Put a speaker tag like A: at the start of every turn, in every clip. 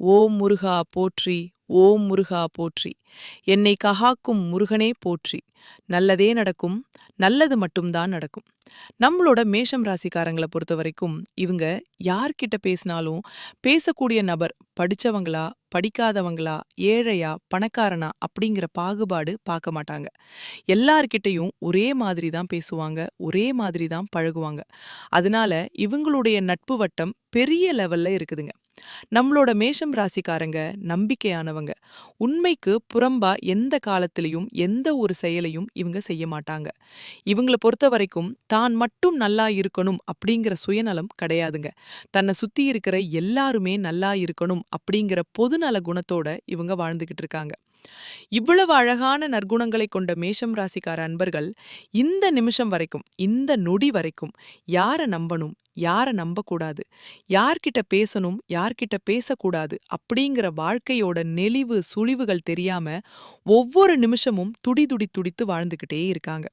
A: ஓம் முருகா போற்றி ஓம் முருகா போற்றி. என்னை ககாக்கும் முருகனே போற்றி. நல்லதே நடக்கும் நல்லது மட்டும்தான் நடக்கும். நம்மளோட மேஷம் ராசிக்காரங்களை பொறுத்த வரைக்கும் இவங்க யார்கிட்ட பேசினாலும் பேசக்கூடிய நபர் படிச்சவங்களா படிக்காதவங்களா ஏழையா பணக்காரனா அப்படிங்கிற பாகுபாடு பார்க்க மாட்டாங்க. எல்லார்கிட்டையும் ஒரே மாதிரி தான் பேசுவாங்க ஒரே மாதிரி தான் பழகுவாங்க. அதனால இவங்களுடைய நட்பு வட்டம் பெரிய லெவல்ல இருக்குதுங்க. நம்மளோட மேஷம் ராசிக்காரங்க நம்பிக்கையானவங்க. உண்மைக்கு புறம்பா எந்த காலத்திலையும் எந்த ஒரு செயலையும் இவங்க செய்ய மாட்டாங்க. இவங்கள பொறுத்த வரைக்கும் தான் மட்டும் நல்லா இருக்கணும் அப்படிங்கிற சுயநலம் கிடையாதுங்க. தன்னை சுத்தி இருக்கிற எல்லாருமே நல்லா இருக்கணும் அப்படிங்கிற பொதுநல குணத்தோட இவங்க வாழ்ந்துகிட்டு இருக்காங்க. இவ்வளவு அழகான நற்குணங்களை கொண்ட மேஷம் ராசிக்கார அன்பர்கள் இந்த நிமிஷம் வரைக்கும் இந்த நொடி வரைக்கும் யாரை நம்பணும் யாரை நம்பக்கூடாது யார்கிட்ட பேசணும் யார்கிட்ட பேசக்கூடாது அப்படிங்கிற வாழ்க்கையோட நெளிவு சுழிவுகள் தெரியாம ஒவ்வொரு நிமிஷமும் துடிதுடி துடித்து வாழ்ந்துகிட்டே இருக்காங்க.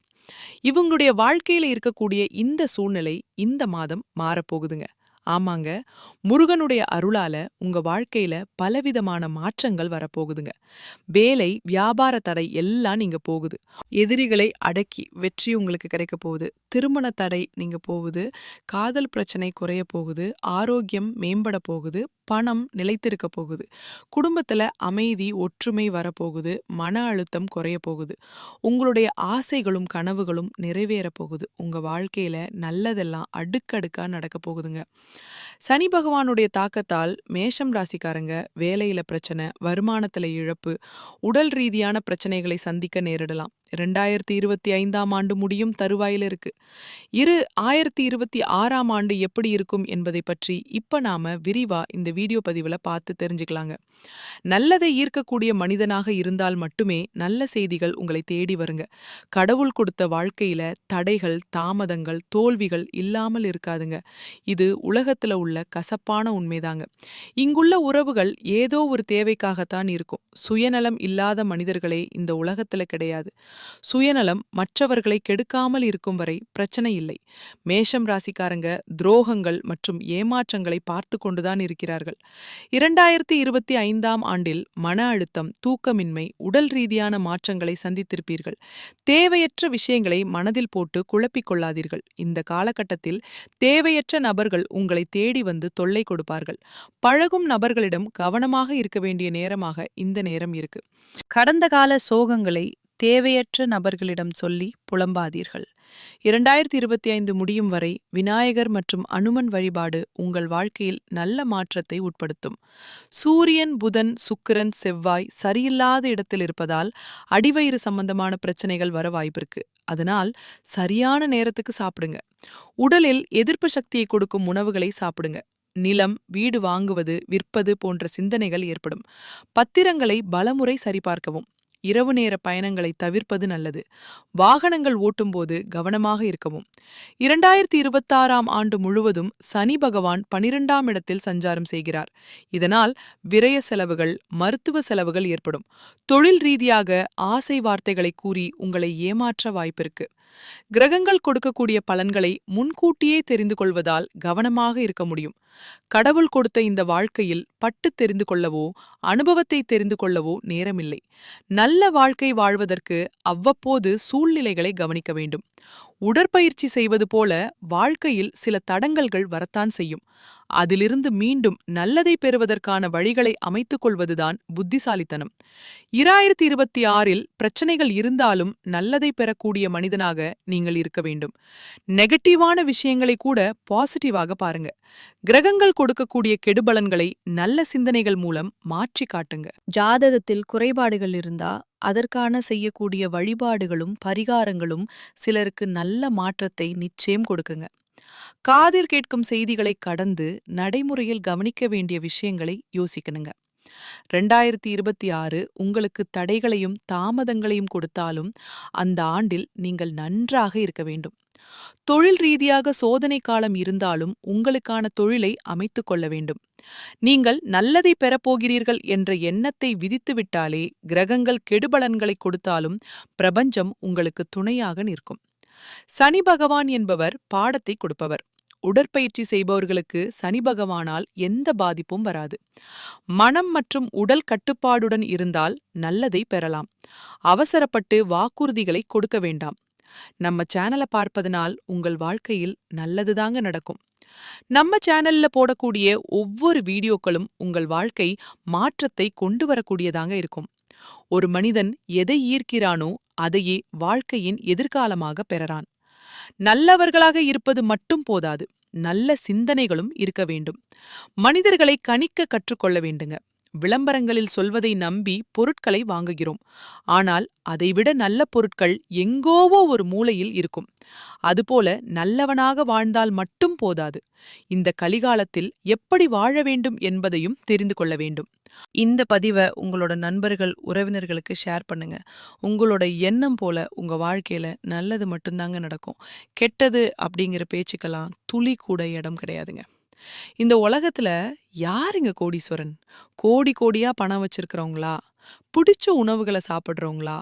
A: இவங்களுடைய வாழ்க்கையில இருக்கக்கூடிய இந்த சூழ்நிலை இந்த மாதம் மாறப்போகுதுங்க. ஆமாங்க. முருகனுடைய அருளால உங்க வாழ்க்கையில பலவிதமான மாற்றங்கள் வரப்போகுதுங்க. வேலை வியாபார தடை எல்லாம் நீங்க போகுது. எதிரிகளை அடக்கி வெற்றி உங்களுக்கு கிடைக்க போகுது. திருமண தடை நீங்க போகுது. காதல் பிரச்சனை குறைய போகுது. ஆரோக்கியம் மேம்பட போகுது. பணம் நிலைத்திருக்க போகுது. குடும்பத்துல அமைதி ஒற்றுமை வரப்போகுது. மன அழுத்தம் குறைய போகுது. உங்களுடைய ஆசைகளும் கனவுகளும் நிறைவேற போகுது. உங்க வாழ்க்கையில நல்லதெல்லாம் அடுக்கடுக்கா நடக்க போகுதுங்க. சனி பகவானுடைய தாக்கத்தால் மேஷம் ராசிக்காரங்க வேலையில பிரச்சனை வருமானத்துல இழப்பு உடல் ரீதியான பிரச்சனைகளை சந்திக்க நேரிடலாம். ரெண்டாயிரத்தி இருபத்தி ஐந்தாம் ஆண்டு முடியும் தருவாயில இருக்கு. இரு ஆயிரத்தி இருபத்தி ஆறாம் ஆண்டு எப்படி இருக்கும் என்பதை பற்றி இப்ப நாம விரிவா இந்த வீடியோ பதிவில் பார்த்து தெரிஞ்சுக்கலாங்க. நல்லதை ஈர்க்கக்கூடிய மனிதனாக இருந்தால் மட்டுமே நல்ல செய்திகள் உங்களை தேடி வருங்க. கடவுள் கொடுத்த வாழ்க்கையில தடைகள் தாமதங்கள் தோல்விகள் இல்லாமல் இருக்காதுங்க. இது உலகத்துல உள்ள கசப்பான உண்மைதாங்க. இங்குள்ள உறவுகள் ஏதோ ஒரு தேவைக்காகத்தான் இருக்கும். சுயநலம் இல்லாத மனிதர்களே இந்த உலகத்துல கிடையாது. சுயநலம் மற்றவர்களை கெடுக்காமல் இருக்கும் வரை பிரச்சனை இல்லை. மேஷம் ராசிக்காரங்க துரோகங்கள் மற்றும் ஏமாற்றங்களை பார்த்து கொண்டுதான் இருக்கிறார்கள். இரண்டாயிரத்தி இருபத்தி ஐந்தாம் ஆண்டில் மன அழுத்தம் தூக்கமின்மை உடல் ரீதியான மாற்றங்களை சந்தித்திருப்பீர்கள். தேவையற்ற விஷயங்களை மனதில் போட்டு குழப்பிக் கொள்ளாதீர்கள். இந்த காலகட்டத்தில் தேவையற்ற நபர்கள் உங்களை தேடி வந்து தொல்லை கொடுப்பார்கள். பழகும் நபர்களிடம் கவனமாக இருக்க வேண்டிய நேரமாக இந்த நேரம் இருக்கு. கடந்த கால சோகங்களை தேவையற்ற நபர்களிடம் சொல்லி புலம்பாதீர்கள். இரண்டாயிரத்தி இருபத்தி ஐந்து முடியும் வரை விநாயகர் மற்றும் அனுமன் வழிபாடு உங்கள் வாழ்க்கையில் நல்ல மாற்றத்தை உட்படுத்தும். சூரியன் புதன் சுக்கிரன் செவ்வாய் சரியில்லாத இடத்தில் இருப்பதால் அடிவயிறு சம்பந்தமான பிரச்சனைகள் வர வாய்ப்பிருக்கு. அதனால் சரியான நேரத்துக்கு சாப்பிடுங்க. உடலில் எதிர்ப்பு சக்தியை கொடுக்கும் உணவுகளை சாப்பிடுங்க. நிலம் வீடு வாங்குவது விற்பது போன்ற சிந்தனைகள் ஏற்படும். பத்திரங்களை பலமுறை சரிபார்க்கவும். இரவு நேர பயணங்களை தவிர்ப்பது நல்லது. வாகனங்கள் ஓட்டும்போது கவனமாக இருக்கவும். இரண்டாயிரத்தி இருபத்தாறாம் ஆண்டு முழுவதும் சனி பகவான் பனிரெண்டாம் இடத்தில் சஞ்சாரம் செய்கிறார். இதனால் விரய செலவுகள் மருத்துவ செலவுகள் ஏற்படும். தொழில் ரீதியாக ஆசை வார்த்தைகளை கூறி உங்களை ஏமாற்ற வாய்ப்பிருக்கு. கிரகங்கள் கொடுக்கக்கூடிய பலன்களை முன்கூட்டியே தெரிந்து கொள்வதால் கவனமாக இருக்க முடியும். கடவுள் கொடுத்த இந்த வாழ்க்கையில் பட்டு தெரிந்து கொள்ளவோ அனுபவத்தை தெரிந்து கொள்ளவோ நேரமில்லை. நல்ல வாழ்க்கை வாழ்வதற்கு அவ்வப்போது சூழ்நிலைகளை கவனிக்க வேண்டும். உடற்பயிற்சி செய்வது போல வாழ்க்கையில் சில தடங்கல்கள் வரத்தான் செய்யும். அதிலிருந்து மீண்டும் நல்லதை பெறுவதற்கான வழிகளை அமைத்துக் கொள்வதுதான் புத்திசாலித்தனம். இராயிரத்தி இருபத்தி ஆறில் பிரச்சனைகள் இருந்தாலும் நல்லதை பெறக்கூடிய மனிதனாக நீங்கள் இருக்க வேண்டும். நெகட்டிவான விஷயங்களை கூட பாசிட்டிவாக பாருங்க. கிரகங்கள் கொடுக்கக்கூடிய கெடுபலன்களை நல்ல சிந்தனைகள் மூலம் மாற்றி காட்டுங்க.
B: ஜாதகத்தில் குறைபாடுகள் இருந்தா அதற்கான செய்யக்கூடிய வழிபாடுகளும் பரிகாரங்களும் சிலருக்கு நல்ல மாற்றத்தை நிச்சயம் கொடுக்குங்க.
A: காதில் கேட்கும் செய்திகளை கடந்து நடைமுறையில் கவனிக்க வேண்டிய விஷயங்களை யோசிக்கணுங்க. ரெண்டாயிரத்தி இருபத்தி ஆறு உங்களுக்கு தடைகளையும் தாமதங்களையும் கொடுத்தாலும் அந்த ஆண்டில் நீங்கள் நன்றாக இருக்க வேண்டும். தொழில் ரீதியாக சோதனை காலம் இருந்தாலும் உங்களுக்கான தொழிலை அமைத்துக் கொள்ள வேண்டும். நீங்கள் நல்லதை பெறப்போகிறீர்கள் என்ற எண்ணத்தை விதித்துவிட்டாலே கிரகங்கள் கெடுபலன்களை கொடுத்தாலும் பிரபஞ்சம் உங்களுக்கு துணையாக நிற்கும். சனி பகவான் என்பவர் பாடத்தை கொடுப்பவர். உடற்பயிற்சி செய்பவர்களுக்கு சனி பகவானால் எந்த பாதிப்பும் வராது. மனம் மற்றும் உடல் கட்டுப்பாடுடன் இருந்தால் நல்லதை பெறலாம். அவசரப்பட்டு வாக்குறுதிகளை கொடுக்க வேண்டாம். நம்ம சேனலை பார்ப்பதனால் உங்கள் வாழ்க்கையில் நல்லதுதாங்க நடக்கும். நம்ம சேனல்ல போடக்கூடிய ஒவ்வொரு வீடியோக்களும் உங்கள் வாழ்க்கை மாற்றத்தை கொண்டு வரக்கூடியதாங்க இருக்கும். ஒரு மனிதன் எதை ஈர்க்கிறானோ அதையே வாழ்க்கையின் எதிர்காலமாக பெறறான். நல்லவர்களாக இருப்பது மட்டும் போதாது நல்ல சிந்தனைகளும் இருக்க வேண்டும். மனிதர்களை கணிக்க கற்றுக்கொள்ள வேண்டுங்க. விளம்பரங்களில் சொல்வதை நம்பி பொருட்களை வாங்குகிறோம். ஆனால் அதைவிட நல்ல பொருட்கள் எங்கோவோ ஒரு மூலையில் இருக்கும். அதுபோல நல்லவனாக வாழ்ந்தால் மட்டும் போதாது. இந்த கலிகாலத்தில் எப்படி வாழ வேண்டும் என்பதையும் தெரிந்து கொள்ள வேண்டும். இந்த பதிவை உங்களோட நண்பர்கள் உறவினர்களுக்கு ஷேர் பண்ணுங்க. உங்களோட எண்ணம் போல உங்க வாழ்க்கையில நல்லது மட்டும்தாங்க நடக்கும். கெட்டது அப்படிங்கிற பேச்சுக்கெல்லாம் துளி கூட இடம் கிடையாதுங்க. இந்த உலகத்துல யாருங்க கோடீஸ்வரன்? கோடி கோடியா பணம் வச்சிருக்கிறவங்களா? பிடிச்ச உணவுகளை சாப்பிட்றவங்களா?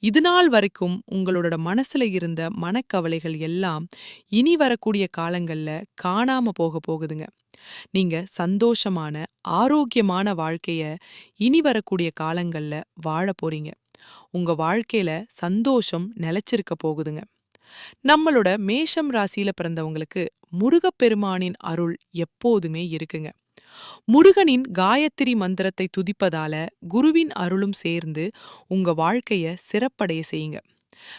A: இது நாள் வரைக்கும் உங்களோட மனசுல இருந்த மனக்கவலைகள் எல்லாம் இனி வரக்கூடிய காலங்கள்ல காணாம போக போகுதுங்க. நீங்க சந்தோஷமான ஆரோக்கியமான வாழ்க்கைய இனி வரக்கூடிய காலங்கள்ல வாழ போறீங்க. உங்க வாழ்க்கையில சந்தோஷம் நிலைச்சிருக்க போகுதுங்க. நம்மளோட மேஷம் ராசியில பிறந்தவங்களுக்கு முருகப்பெருமானின் அருள் எப்போதுமே இருக்குங்க. முருகனின் காயத்ரி மந்திரத்தை துதிப்பதால குருவின் அருளும் சேர்ந்து உங்க வாழ்க்கைய சிறப்படைய செய்யுங்க.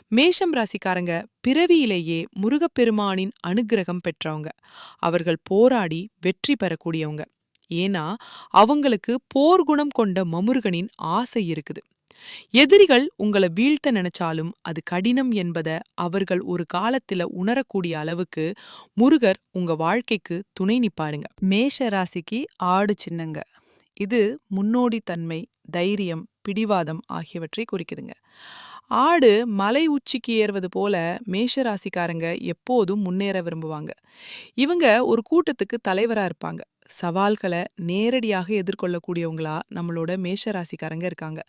A: மேஷம் ராசிக்காரங்க பிறவியிலேயே முருகப்பெருமானின் அனுகிரகம் பெற்றவங்க. அவர்கள் போராடி வெற்றி பெறக்கூடியவங்க. ஏன்னா அவங்களுக்கு போர்க்குணம் கொண்ட மமுருகனின் ஆசை இருக்குது. எதிரிகள் உங்களை வீழ்த்த நினைச்சாலும் அது கடினம் என்பத அவர்கள் ஒரு காலத்துல உணரக்கூடிய அளவுக்கு முருகர் உங்க வாழ்க்கைக்கு துணை நிப்பாருங்க.
B: மேஷ ராசிக்கு ஆடு சின்னங்க. இது முன்னோடி தன்மை தைரியம் பிடிவாதம் ஆகியவற்றை குறிக்குதுங்க.
A: ஆடு மலை உச்சிக்கு ஏறுவது போல மேஷ ராசிக்காரங்க எப்போதும் முன்னேற விரும்புவாங்க. இவங்க ஒரு கூட்டத்துக்கு தலைவரா இருப்பாங்க. சவால்களை நேரடியாக எதிர்கொள்ளக்கூடியவங்களா நம்மளோட மேஷ ராசிக்காரங்க இருக்காங்க.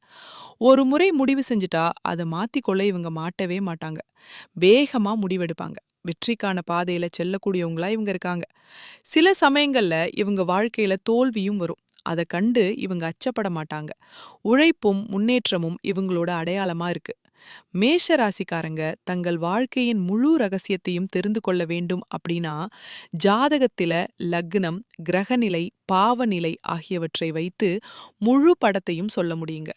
A: ஒரு முறை முடிவு செஞ்சுட்டா அதை மாத்திக்கொள்ள இவங்க மாட்டவே மாட்டாங்க. வேகமா முடிவெடுப்பாங்க. வெற்றிக்கான பாதையில செல்லக்கூடியவங்களா இவங்க இருக்காங்க. சில சமயங்கள்ல இவங்க வாழ்க்கையில தோல்வியும் வரும். அதை கண்டு இவங்க அச்சப்பட மாட்டாங்க. உழைப்பும் முன்னேற்றமும் இவங்களோட அடையாளமா இருக்கு. மேஷ ராசிக்காரங்க தங்கள் வாழ்க்கையின் முழு ரகசியத்தையும் தெரிந்து கொள்ள வேண்டும் அப்படின்னா ஜாதகத்தில லக்னம் கிரகநிலை பாவநிலை ஆகியவற்றை வைத்து முழு படத்தையும் சொல்ல முடியுங்க.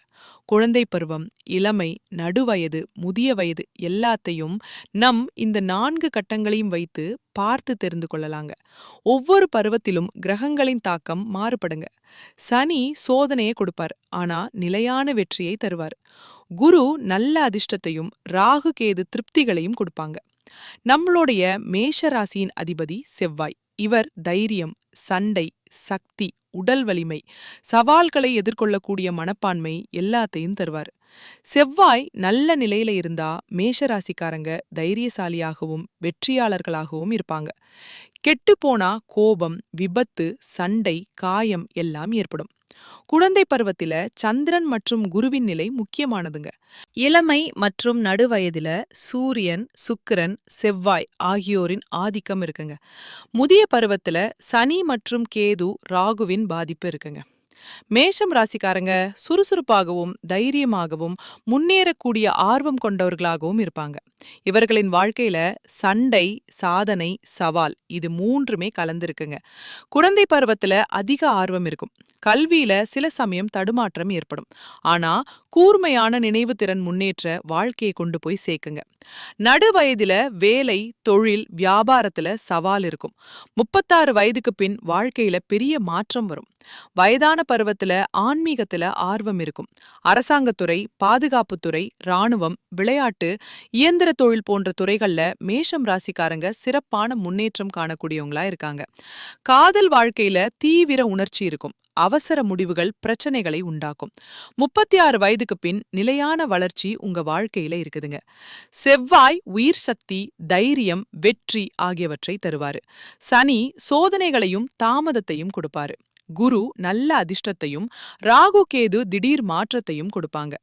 A: குழந்தை பருவம் இளமை நடுவயது முதிய வயது எல்லாத்தையும் நம் இந்த நான்கு கட்டங்களையும் வைத்து பார்த்து தெரிந்து கொள்ளலாங்க. ஒவ்வொரு பருவத்திலும் கிரகங்களின் தாக்கம் மாறுபடுங்க. சனி சோதனையை கொடுப்பார். ஆனா நிலையான வெற்றியை தருவார். குரு நல்ல அதிர்ஷ்டத்தையும் ராகு கேது திருப்திகளையும் கொடுப்பாங்க. நம்மளுடைய மேஷ ராசியின் அதிபதி செவ்வாய். இவர் தைரியம் சண்டை சக்தி உடல் வலிமை சவால்களை எதிர்கொள்ளக்கூடிய மனப்பான்மை எல்லாத்தையும் தருவார். செவ்வாய் நல்ல நிலையில இருந்தா மேஷராசிக்காரங்க தைரியசாலியாகவும் வெற்றியாளர்களாகவும் இருப்பாங்க. கெட்டுப்போனா கோபம் விபத்து சண்டை காயம் எல்லாம் ஏற்படும். குழந்தை பருவத்தில சந்திரன் மற்றும் குருவின் நிலை முக்கியமானதுங்க. இளமை மற்றும் நடுவயதில சூரியன் சுக்கிரன் செவ்வாய் ஆகியோரின் ஆதிக்கம் இருக்குங்க. முதிய பருவத்துல சனி மற்றும் கேது ராகுவின் பாதிப்பு இருக்குங்க. மேஷம் ராசிக்காரங்க சுறுசுறுப்பாகவும் தைரியமாகவும் முன்னேறக்கூடிய ஆர்வம் கொண்டவர்களாகவும் இருப்பாங்க. இவர்களின் வாழ்க்கையில சண்டை சாதனை சவால் இது மூன்றுமே கலந்திருக்குங்க. குழந்தை பருவத்துல அதிக ஆர்வம் இருக்கும். கல்வியில சில சமயம் தடுமாற்றம் ஏற்படும். ஆனா கூர்மையான நினைவு திறன் முன்னேற்ற வாழ்க்கையை கொண்டு போய் சேர்க்குங்க. நடு வயதுல வேலை தொழில் வியாபாரத்துல சவால் இருக்கும். முப்பத்தாறு வயதுக்கு பின் வாழ்க்கையில பெரிய மாற்றம் வரும். வயதான
B: பருவத்துல ஆன்மீகத்துல ஆர்வம் இருக்கும். அரசாங்கத்துறை பாதுகாப்புத்துறை ராணுவம் விளையாட்டு இயந்திர தொழில் போன்ற துறைகள்ல மேஷம் ராசிக்காரங்க சிறப்பான முன்னேற்றம் காணக்கூடியவங்களா இருக்காங்க. காதல் வாழ்க்கையில தீவிர உணர்ச்சி இருக்கும். அவசர முடிவுகள் பிரச்சனைகளை உண்டாக்கும். முப்பத்தி ஆறு வயதுக்கு பின் நிலையான வளர்ச்சி உங்க வாழ்க்கையில இருக்குதுங்க. செவ்வாய் உயிர் சக்தி தைரியம் வெற்றி ஆகியவற்றை தருவாரு. சனி சோதனைகளையும் தாமதத்தையும் கொடுப்பாரு. குரு நல்ல அதிர்ஷ்டத்தையும் ராகு கேது திடீர் மாற்றத்தையும் கொடுப்பாங்க.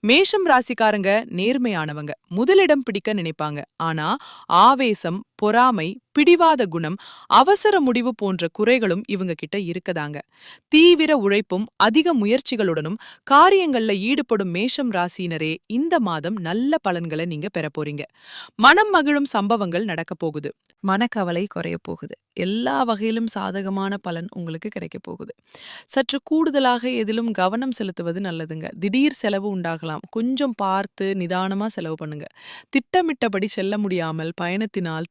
B: மேஷம் ராசிக்காரங்க நேர்மையானவங்க முதலிடம் பிடிக்க நினைப்பாங்க. ஆனா ஆவேசம் பொறாமை பிடிவாத குணம் அவசர முடிவு போன்ற குறைகளும் இவங்க கிட்ட இருக்கதாங்க. தீவிர உழைப்பும் அதிக முயற்சிகளுடனும் காரியங்கள்ல ஈடுபடும் மேஷம் ராசியினரே இந்த மாதம் நல்ல பலன்களை நீங்க பெற போறீங்க. மனம் மகிழும் சம்பவங்கள் நடக்க போகுது.
A: மனக்கவலை குறைய போகுது. எல்லா வகையிலும் சாதகமான பலன் உங்களுக்கு கிடைக்க போகுது. சற்று கூடுதலாக எதிலும் கவனம் செலுத்துவது நல்லதுங்க. திடீர் செலவு உண்டாகலாம். கொஞ்சம் பார்த்து நிதானமா செலவு பண்ணுங்க. திட்டமிட்டபடி செல்ல முடியாமல் பயணத்தினால்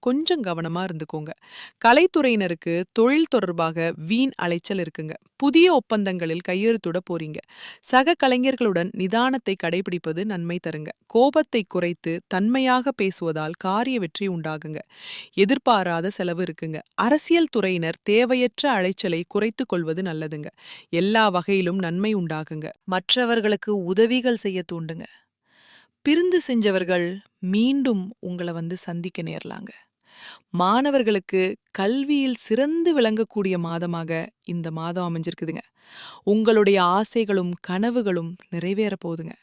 A: கொஞ்சம் கவனமா இருந்துக்கோங்க. கலைத்துறையினருக்கு தொழில் தொடர்பாக வீண் அலைச்சல் இருக்குங்க. புதிய ஒப்பந்தங்களில் கையெழுத்துட போறீங்க. சக கலைஞர்களுடன் நிதானத்தை கடைபிடிப்பது நன்மை தருங்க. கோபத்தை குறைத்து தன்மையாக பேசுவதால் காரிய வெற்றி உண்டாகுங்க. எதிர்பாராத செலவு இருக்குங்க. அரசியல் துறையினர் தேவையற்ற அலைச்சலை குறைத்து கொள்வது நல்லதுங்க. எல்லா வகையிலும் நன்மை உண்டாகுங்க. மற்றவர்களுக்கு உதவிகள் செய்ய தூண்டுங்க. பிரிந்து செஞ்சவர்கள் மீண்டும் உங்களை வந்து சந்திக்க நேரலாங்க. மாணவர்களுக்கு கல்வியில் சிறந்து விளங்கக்கூடிய மாதமாக இந்த மாதம் அமைஞ்சிருக்குதுங்க. உங்களுடைய ஆசைகளும் கனவுகளும் நிறைவேற போகுதுங்க.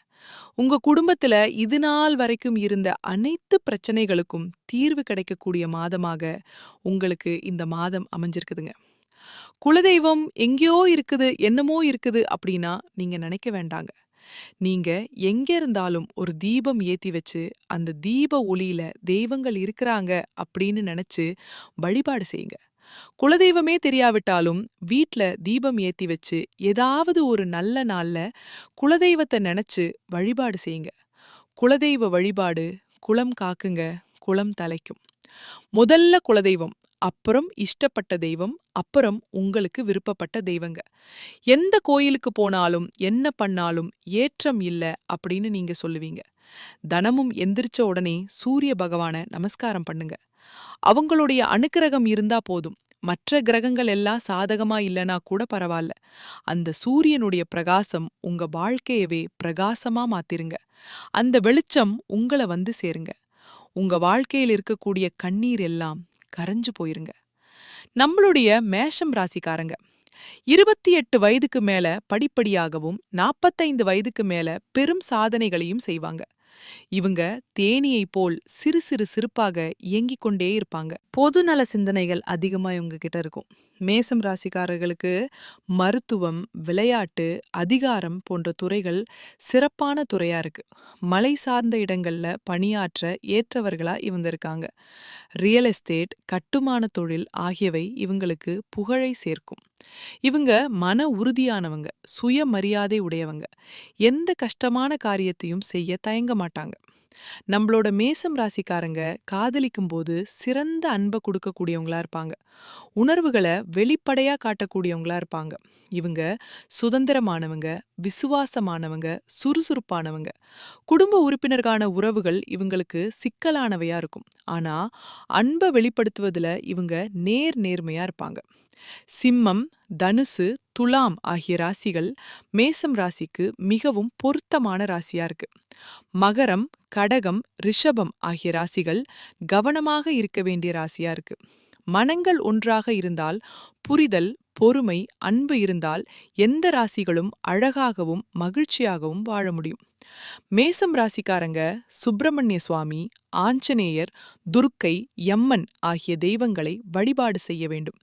A: உங்க குடும்பத்துல இது நாள் வரைக்கும் இருந்த அனைத்து பிரச்சனைகளுக்கும் தீர்வு கிடைக்கக்கூடிய மாதமாக உங்களுக்கு இந்த மாதம் அமைஞ்சிருக்குதுங்க. குலதெய்வம் எங்கேயோ இருக்குது என்னமோ இருக்குது அப்படின்னா நீங்க நினைக்க வேண்டாங்க. நீங்க எங்க இருந்தாலும் ஒரு தீபம் ஏத்தி வச்சு அந்த தீப ஒளியில தெய்வங்கள் இருக்கிறாங்க அப்படின்னு நினைச்சு வழிபாடு செய்யுங்க. குலதெய்வமே தெரியாவிட்டாலும் வீட்ல தீபம் ஏத்தி வச்சு ஏதாவது ஒரு நல்ல நாள்ல குலதெய்வத்தை நினைச்சு வழிபாடு செய்யுங்க. குலதெய்வ வழிபாடு குலம் காக்குங்க குளம் தலைக்கும். முதல்ல குலதெய்வம் அப்புறம் இஷ்டப்பட்ட தெய்வம் அப்புறம் உங்களுக்கு விருப்பப்பட்ட தெய்வங்க. எந்த கோயிலுக்கு போனாலும் என்ன பண்ணாலும் ஏற்றம் இல்ல அப்படின்னு நீங்க சொல்லுவீங்க. தனமும் எந்திரிச்ச உடனே சூரிய பகவான நமஸ்காரம் பண்ணுங்க. அவங்களுடைய அனுக்கிரகம் இருந்தா போதும். மற்ற கிரகங்கள் எல்லாம் சாதகமா இல்லனா கூட பரவாயில்ல அந்த சூரியனுடைய பிரகாசம் உங்க வாழ்க்கையவே பிரகாசமா மாத்திருங்க. அந்த வெளிச்சம் உங்கள வந்து சேருங்க. உங்க வாழ்க்கையில் இருக்கக்கூடிய கண்ணீர் எல்லாம் கரைஞ்சு போயிருங்க. நம்மளுடைய மேஷம் ராசிக்காரங்க இருபத்தி எட்டு வயதுக்கு மேல படிப்படியாகவும் நாற்பத்தைந்து வயதுக்கு மேல பெரும் சாதனைகளையும் செய்வாங்க. இவங்க தேனியைப் போல் சிறு சிறு சிறுப்பாக இயங்கிக் கொண்டே இருப்பாங்க. பொதுநல சிந்தனைகள் அதிகமா இவங்க கிட்ட இருக்கும். மேசம் ராசிக்காரர்களுக்கு மருத்துவம் விளையாட்டு அதிகாரம் போன்ற துறைகள் சிறப்பான துறையா இருக்கு. மலை சார்ந்த இடங்கள்ல பணியாற்ற ஏற்றவர்களா இவங்க இருக்காங்க. ரியல் எஸ்டேட் கட்டுமான தொழில் ஆகியவை இவங்களுக்கு புகழை சேர்க்கும். இவங்க மன உறுதியானவங்க சுயமரியாதை உடையவங்க. எந்த கஷ்டமான காரியத்தையும் செய்ய தயங்க மாட்டாங்க. நம்மளோட மேசம் ராசிக்காரங்க காதலிக்கும் போது சிறந்த அன்பை கொடுக்கக்கூடியவங்களா இருப்பாங்க. உணர்வுகளை வெளிப்படையா காட்டக்கூடியவங்களா இருப்பாங்க. இவங்க சுதந்திரமானவங்க விசுவாசமானவங்க சுறுசுறுப்பானவங்க. குடும்ப உறுப்பினருக்கான உறவுகள் இவங்களுக்கு சிக்கலானவையா இருக்கும். ஆனா அன்பை வெளிப்படுத்துவதுல இவங்க நேர் நேர்மையா இருப்பாங்க. சிம்மம் தனுசு துலாம் ஆகிய ராசிகள் மேசம் ராசிக்கு மிகவும் பொருத்தமான ராசியா இருக்கு. மகரம் கடகம் ரிஷபம் ஆகிய ராசிகள் கவனமாக இருக்க வேண்டிய ராசியா இருக்கு. மனங்கள் ஒன்றாக இருந்தால்
B: புரிதல் பொறுமை அன்பு இருந்தால் எந்த ராசிகளும் அழகாகவும் மகிழ்ச்சியாகவும் வாழ முடியும். மேசம் ராசிக்காரங்க சுப்பிரமணிய சுவாமி ஆஞ்சநேயர் துர்க்கை யம்மன் ஆகிய தெய்வங்களை வழிபாடு செய்ய வேண்டும்.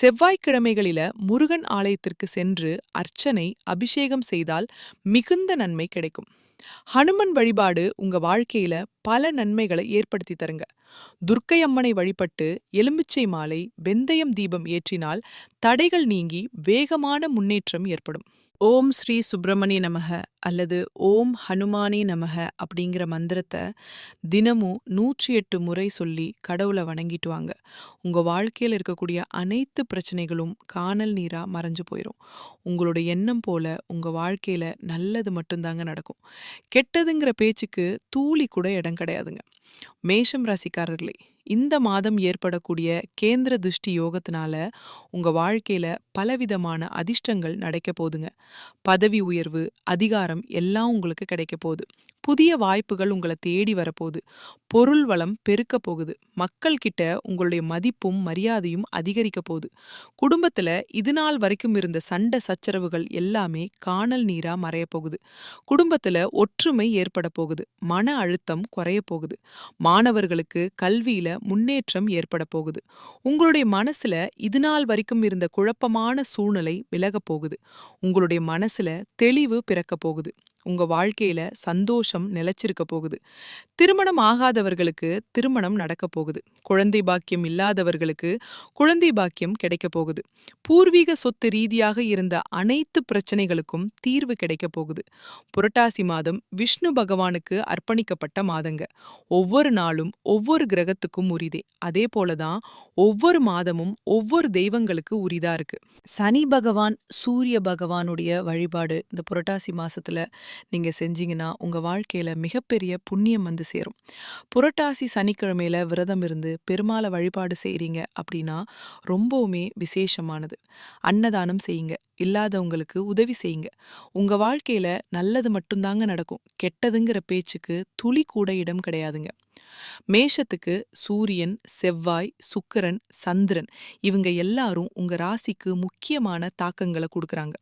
B: செவ்வாய்க்கிழமைகளில முருகன் ஆலயத்திற்கு சென்று அர்ச்சனை அபிஷேகம் செய்தால் மிகுந்த நன்மை கிடைக்கும். ஹனுமன் வழிபாடு உங்க வாழ்க்கையில பல நன்மைகளை ஏற்படுத்தி தருங்க. துர்க்கை அம்மனை வழிபட்டு எலுமிச்சை மாலை வெந்தயம் தீபம் ஏற்றினால் தடைகள் நீங்கி வேகமான முன்னேற்றம் ஏற்படும்.
A: ஓம் ஸ்ரீ சுப்பிரமணி நமக அல்லது ஓம் ஹனுமானே நமக அப்படிங்கிற மந்திரத்தை தினமும் நூற்றி எட்டு முறை சொல்லி கடவுளை வணங்கிட்டு வாங்க உங்க வாழ்க்கையில் இருக்கக்கூடிய அனைத்து பிரச்சனைகளும் காணல் நீரா மறைஞ்சு போயிடும் உங்களோட எண்ணம் போல உங்க வாழ்க்கையில நல்லது மட்டும்தாங்க நடக்கும். கெட்டதுங்கிற பேச்சுக்கு தூளி கூட இடம் கிடையாதுங்க. மேஷம் ராசிக்காரர்களே இந்த மாதம் ஏற்படக்கூடிய கேந்திர துஷ்டி யோகத்தினால உங்க வாழ்க்கையில பலவிதமான அதிர்ஷ்டங்கள் நடக்க போதுங்க பதவி உயர்வு அதிகாரம் எல்லாம் உங்களுக்கு கிடைக்க போகுது. புதிய வாய்ப்புகள் உங்களை தேடி வரப்போகுது. பொருள் வளம் பெருக்க போகுது. மக்கள் கிட்ட உங்களுடைய மதிப்பும் மரியாதையும் அதிகரிக்க போகுது. குடும்பத்துல இது நாள் வரைக்கும் இருந்த சண்டை சச்சரவுகள் எல்லாமே காணல் நீரா மறைய போகுது. குடும்பத்துல ஒற்றுமை ஏற்பட போகுது. மன அழுத்தம் குறைய போகுது. மாணவர்களுக்கு கல்வியில முன்னேற்றம் ஏற்பட போகுது. உங்களுடைய மனசுல இது நாள் வரைக்கும் இருந்த குழப்பமான சூழ்நிலை விலக போகுது. உங்களுடைய மனசுல தெளிவு பிறக்க போகுது. உங்க வாழ்க்கையில சந்தோஷம் நிலைச்சிருக்க போகுது. திருமணம் ஆகாதவர்களுக்கு திருமணம் நடக்க போகுது. குழந்தை பாக்கியம் இல்லாதவர்களுக்கு குழந்தை பாக்கியம் கிடைக்க போகுது. பூர்வீக சொத்து ரீதியாக இருந்த அனைத்து பிரச்சனைகளுக்கும் தீர்வு கிடைக்க போகுது. புரட்டாசி மாதம் விஷ்ணு பகவானுக்கு அர்ப்பணிக்கப்பட்ட மாதங்க. ஒவ்வொரு நாளும் ஒவ்வொரு கிரகத்துக்கும் உரிதே. அதே போலதான் ஒவ்வொரு மாதமும் ஒவ்வொரு தெய்வங்களுக்கு உரிதா இருக்கு. சனி பகவான் சூரிய பகவானுடைய வழிபாடு இந்த புரட்டாசி மாசத்துல நீங்க செஞ்சீங்கன்னா உங்க வாழ்க்கையில மிகப்பெரிய புண்ணியம் வந்து சேரும். புரட்டாசி சனிக்கிழமையில விரதம் இருந்து பெருமாளை வழிபாடு செய்கிறீங்க அப்படின்னா ரொம்பவுமே விசேஷமானது. அன்னதானம் செய்யுங்க. இல்லாதவங்களுக்கு உதவி செய்யுங்க. உங்க வாழ்க்கையில நல்லது மட்டும்தாங்க நடக்கும். கெட்டதுங்கிற பேச்சுக்கு துளி கூட இடம் கிடையாதுங்க. மேஷத்துக்கு சூரியன் செவ்வாய் சுக்கரன் சந்திரன் இவங்க எல்லாரும் உங்க ராசிக்கு முக்கியமான தாக்கங்களை கொடுக்குறாங்க.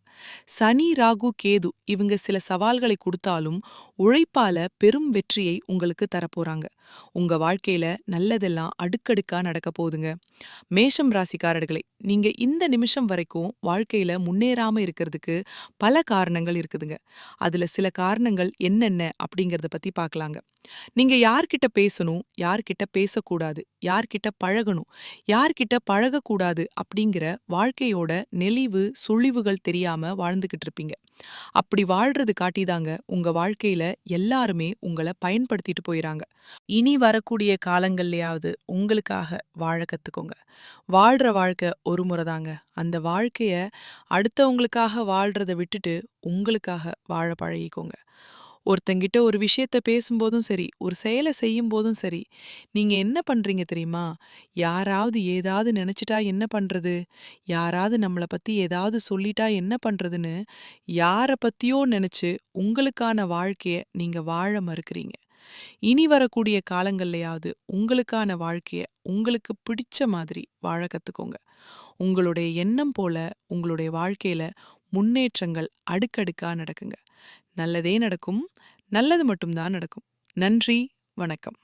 A: சனி ராகு கேது இவங்க சில சவால்களை கொடுத்தாலும் உழைப்பால பெரும் வெற்றியை உங்களுக்கு தரப்போறாங்க. உங்க வாழ்க்கையில நல்லதெல்லாம் அடுக்கடுக்கா நடக்க போகுதுங்க. மேஷம் ராசிக்காரர்களை நீங்க இந்த நிமிஷம் வரைக்கும் வாழ்க்கையில முன்னேறாம இருக்கிறதுக்கு பல காரணங்கள் இருக்குதுங்க. அதுல சில காரணங்கள் என்னென்ன அப்படிங்கறத பத்தி பார்க்கலாங்க நீங்க யார்கிட்ட பேசணும் யார்கிட்ட பேசக்கூடாது யார்கிட்ட பழகணும் யார்கிட்ட பழகக்கூடாது அப்படிங்கிற வாழ்க்கையோட நெளிவு சுழிவுகள் தெரியாம வாழ்ந்துகிட்டு இருப்பீங்க. அப்படி வாழ்றது காட்டிதாங்க உங்க வாழ்க்கையில எல்லாருமே உங்களை பயன்படுத்திட்டு போயிறாங்க. இனி வரக்கூடிய காலங்கள்லயாவது உங்களுக்காக வாழ கத்துக்கோங்க. வாழ்ற வாழ்க்கை ஒரு முறை தாங்க அந்த வாழ்க்கைய அடுத்தவங்களுக்காக வாழ்றத விட்டுட்டு உங்களுக்காக வாழ பழகிக்கோங்க. ஒருத்தங்கிட்ட ஒரு விஷயத்த பேசும்போதும் சரி ஒரு செயலை செய்யும் போதும் சரி நீங்க என்ன பண்றீங்க தெரியுமா? யாராவது ஏதாவது நினச்சிட்டா என்ன பண்றது? யாராவது நம்மள பத்தி ஏதாவது சொல்லிட்டா என்ன பண்றதுன்னு யார பத்தியோ நினைச்சு உங்களுக்கான வாழ்க்கைய நீங்க வாழ மறுக்கிறீங்க. இனி வரக்கூடிய காலங்கள்லயாவது உங்களுக்கான வாழ்க்கைய உங்களுக்கு பிடிச்ச மாதிரி வாழ கத்துக்கோங்க. உங்களுடைய எண்ணம் போல உங்களுடைய வாழ்க்கையில முன்னேற்றங்கள் அடுக்கடுக்கா நடக்குங்க. நல்லதே நடக்கும் நல்லது மட்டும்தான் நடக்கும். நன்றி வணக்கம்.